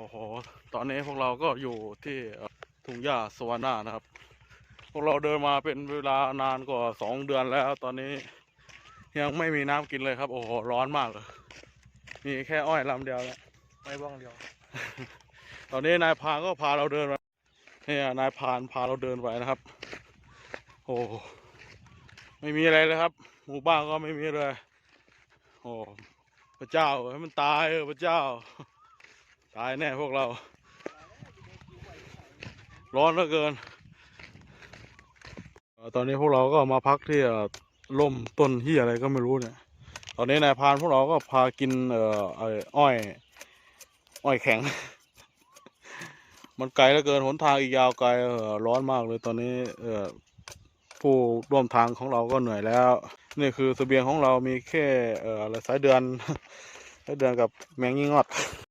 โอ้โห ตอนนี้พวกเราก็อยู่ที่เอ่อทุ่งหญ้าสวรรค์นะครับ พวกเราเดินมาเป็นเวลานานกว่าสองเดือนแล้ว ตอนนี้ยังไม่มีน้ำกินเลยครับ โอ้โห ร้อนมากเลย มีแค่อ้อยลำเดียวแล้วไม่บ้องเดียว ตอนนี้นายพรานก็พาเราเดินมาเนี่ยนายพรานพาเราเดินไปนะครับ โอ้โหไม่มีอะไรเลยครับ หมู่บ้านก็ไม่มีเลย โอ้พระเจ้าให้มันตายเออพระเจ้า ตายแน่พวกเรา ร้อนเหลือเกิน ตอนนี้พวกเราก็มาพักที่เอ่มต้นที่อะไรก็ไม่รู้เนี่ย ตอนนี้นายพานพวกเราก็พากินเอ่ออ้อย อ้อยแข็ง มันไกลเหลือเกินหนทางอีกยาวไกลเออร้อนมากเลยตอนนี้เออผู้ร่วมทางของเราก็เหนื่อยแล้ว นี่คือเสบียงของเรามีแค่เอ่ออะไรสายเดือนสายเดือนกับแมงยี่งอด